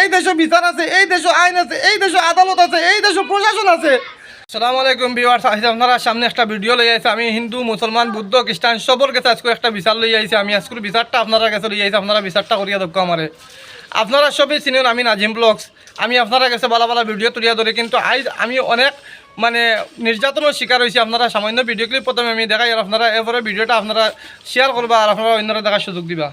এই দেশে বিচার আছে, এই দেশে আইন আছে, এই দেশে আদালত আছে, এই দেশে প্রশাসন আছে। সালাম আলাইকুম বিওয়ার্স আজ আপনারা সামনে একটা ভিডিও লই আইছে। আমি হিন্দু, মুসলমান, বুদ্ধ, খ্রিস্টান সবর কাছে আজকে একটা বিচার লই আইছি। আমি আজকে বিচারটা আপনারা কাছে লই আইছি। আপনারা বিচারটা করিয়া দক্ষ আমারে। আপনারা সবই চিনেন আমি নাজিম ব্লগস। আমি আপনারা কাছে ভালো ভালো ভিডিও তুলিয়া ধরি। কিন্তু আজ আমি অনেক মানে নির্যাতনের শিকার হয়েছি আপনারা সামান্য ভিডিও ক্লিপ প্রথমে আমি দেখাই আর আপনারা এরপরে ভিডিওটা আপনারা শেয়ার করবা আর আপনারা অন্যরা দেখার সুযোগ দিবা।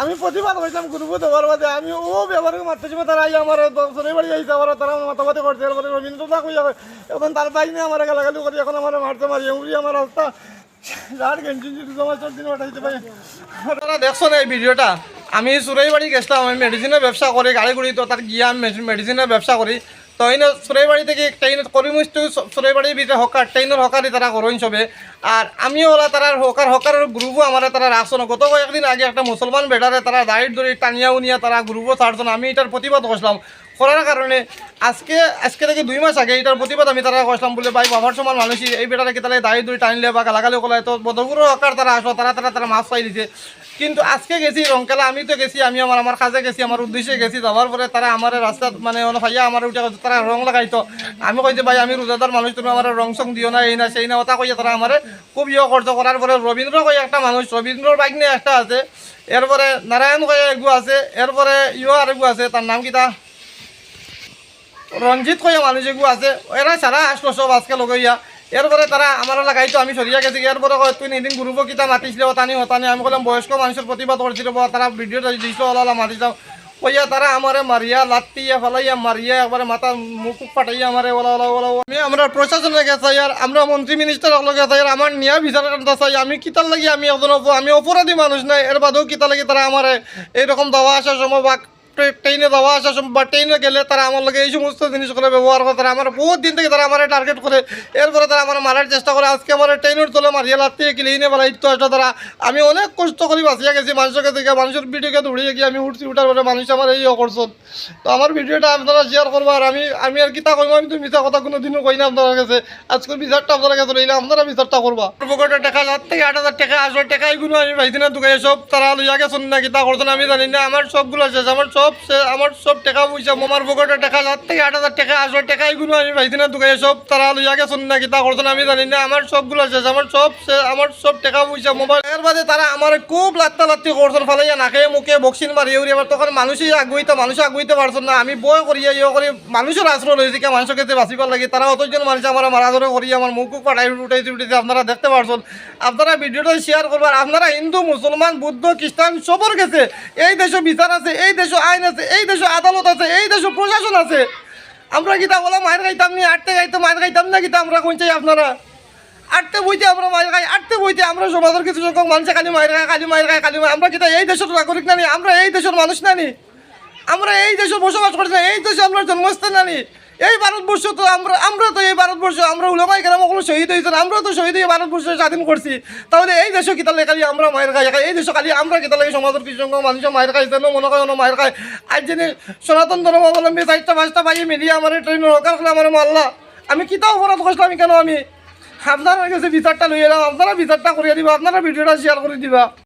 আমি প্রতিবাদ করছিলাম গ্রুপ দেওয়ার বাদে। আমি ও ব্যবহার মারতেছি তারা আমার দর্শনে বাড়ি যাইছে আমার তারা মাতামাতি করছে রবীন্দ্র দা কই এখন তার বাইক নিয়ে আমার গালাগালি করি, এখন আমার মারতে মারি এমনি আমার রাস্তা। দেখছ না এই ভিডিওটা? আমি সুরাইবাড়ি গেছিলাম, আমি মেডিসিনের ব্যবসা করি, গাড়ি গুড়ি তো তার গিয়ে আমি মেডিসিনের ব্যবসা করি। তো এই সুরাইবাড়ি থেকে ট্রেন করিমুস্তু সুরাইবাড়ির ভিতরে হকার ট্রেনের হকারই তারা করইন সবে। আর আমিও ওরা তারা হকার, হকারের গ্রুপও আমার তারা রাখছো না। গত কয়েকদিন আগে একটা মুসলমান বেটারে তারা দাঁড়িয়ে ধরে টানিয়া উনিয়া তারা গ্রুপও ছাড়ছো না। আমি এটার প্রতিবাদ করছিলাম। করার কারণে আজকে আজকে থেকে দুই মাস আগে এটার প্রতিবাদ আমি তারা করছিলাম বলে, ভাই, বাবার সমান মানুষই, এই বেটারে তারা দাঁড়িয়ে ধরে টানলে বা গালাগালি কলায় তো বদপুরো হকার তারা আসো তারা তারা তারা মাছ পাই দিছে। কিন্তু আজকে গেছি রংকেলা আমি তো গেছি, আমি আমার আমার কাজে গেছি, আমার উদ্দেশ্যে গেছি যাওয়ার পরে তারা আমার রাস্তাত মানে ভাইয়া আমার উঠে তারা রং লাগাইতো। আমি কইতে ভাই, আমি রোজাদার মানুষ, তুমি আমার রং সং দিও না, এই না, সেই না ওটা কইয়া তারা আমার খুব ইয়ে করতো করার পরে রবীন্দ্র কই একটা মানুষ, রবীন্দ্রর বাইক নিয়ে একটা আছে, এরপরে নারায়ণ কই এগু আছে, এরপরে ইয়ে আর এগু আছে, তার নাম কিতা রঞ্জিত কইয়া মানুষ এগু আছে, এরা সারা আসলো সব আজকে লগাইয়া এরপরে তারা আমার লাগাইতো আমি সরিয়া গেছি এরপরে তুই এদিন গ্রুপ কিতা মাতিছিল তানি হতানি আমি বললাম বয়স্ক মানুষের প্রতিবাদ করছিল তারা ভিডিও দিছিল ওলা মাতিছিলাম কইয়া তারা আমারে মারিয়া লাত্তিয়া ফেলাইয়া মারিয়া একবারে মাথা মুখ ফাটাইয়া আমারে ওলা ওলা ওলা আমি আমরা প্রশাসনের কাছে আর আমরা মন্ত্রী মিনিস্টার লগে চাই আর আমার নিয়া বিচার করতে চাই আমি কিতার লাগি, আমি একজন আমি অপরাধী মানুষ নাই এর বাদেও কিতা লাগি তারা আমারে এইরকম দাওয়া আসার সময় বা ট্রেনে যাওয়া আসার সময় বা ট্রেনে গেলে তারা আমার লগে এই সমস্ত জিনিসগুলো ব্যবহার করে, তারা আমার বহুত দিন থেকে তারা আমার টার্গেট করে। এরপরে তারা আমার মারার চেষ্টা করে, আজকে আমার ট্রেনের তলে মারিয়ে লাগতে গেলে ইনে বেলা ইত্য আসলে তারা। আমি অনেক কষ্ট করি বাঁচিয়া গেছি, মানুষকে দেখে, মানুষের ভিডিওকে দৌড়িয়ে গিয়ে আমি উঠছি, উঠার পরে মানুষ আমার এই করছেন তো আমার ভিডিওটা আপনারা শেয়ার করব, আর আমি আমি আর কিতা কইব, আমি তো মিথ্যা কথা কোনো দিনও কই না আপনার কাছে। আজকে বিচারটা আপনার কাছে রইলে, আপনারা বিচারটা করবা। পকেটে টাকা সাত থেকে আট হাজার টাকা আসবে টাকা এগুলো আমি পাইছি না দোকানে সব তারা লইয়া গেছেন না কিতা করছেন আমি জানি না, আমার সবগুলো শেষ, আমার সব শেষ, আমার সব টাকা পয়সা আমার পকেটে টাকা সাত থেকে আট হাজার টাকা আসবে টাকা এগুলো আমি পাইছি না দোকানে সব তারা লইয়া গেছেন না কিতা করছেন আমি জানি না আমার সবগুলো শেষ আমার সব আমার সব টাকা পয়সা মোবাইল এর বাদে তারা আমার খুব লাত্তা লাত্তি করছেন ফালাইয়া নাকে মুখে বক্সিন মারিয়ে উড়িয়ে আবার তখন মানুষই আগুইতে মানুষ আগুইতে পারছেন না আমি বয় করিয়া ইয়ে করি মানুষের আশ্রয় রয়েছে কে মানুষের কাছে বাঁচিবার লাগে তারা অতজন মানুষ আমার মারা ধরে করি আমার মুখ পাঠাই উঠাইতে উঠেছে আপনারা দেখতে পারছেন। আপনারা ভিডিওটা শেয়ার করবার আপনারা হিন্দু মুসলমান বুদ্ধ খ্রিস্টান সবর গেছে এই দেশে বিচার আছে এই দেশে আইন আছে, এই দেশে আদালত আছে, এই দেশে প্রশাসন আছে। আমরা কিতা বলা মায়ের খাইতাম নি? আটতে গাইতো মায়ের গাইতাম না কিতা আমরা কোন চাই আপনারা? আটতে বইতে আমরা মায়ের খাই আটতে বইতে আমরা সমাজের কিছু সংখ্যক মানুষে কালি মায়ের খায় কালি মায়ের খায় কালি আমরা কিতা এই দেশের নাগরিক নানি আমরা এই দেশের মানুষ নানি আমরা এই দেশে বসবাস করছি এই দেশে আমরা জন্মস্থান নানি এই ভারতবর্ষ তো আমরা আমরা তো এই ভারতবর্ষ, আমরা উলামাই কেন ওগুলো শহীদ হয়েছেন আমরা তো শহীদ হয়ে ভারতবর্ষ স্বাধীন করছি। তাহলে এই দেশে কিতা খালি আমরা মায়ের খাই খাই এই দেশে খালি আমরা কিতা লাগে সমাজের কিছু সংখ্যক মানুষ মায়ের খাইছে মনে হয় মায়ের খায়? আজ যিনি সনাতন ধর্মাবলম্বী চারটা পাঁচটা পাইয়ে মিলিয়ে আমার ট্রেনের হকার হলে আমার মাল্লা আমি কিতা অপরাধ করছিলাম কেন আমি? আপনারা কাছে বিচারটা লইয়ে এলাম আপনারা বিচারটা করিয়ে দিবা, আপনারা ভিডিওটা শেয়ার করে দিবা।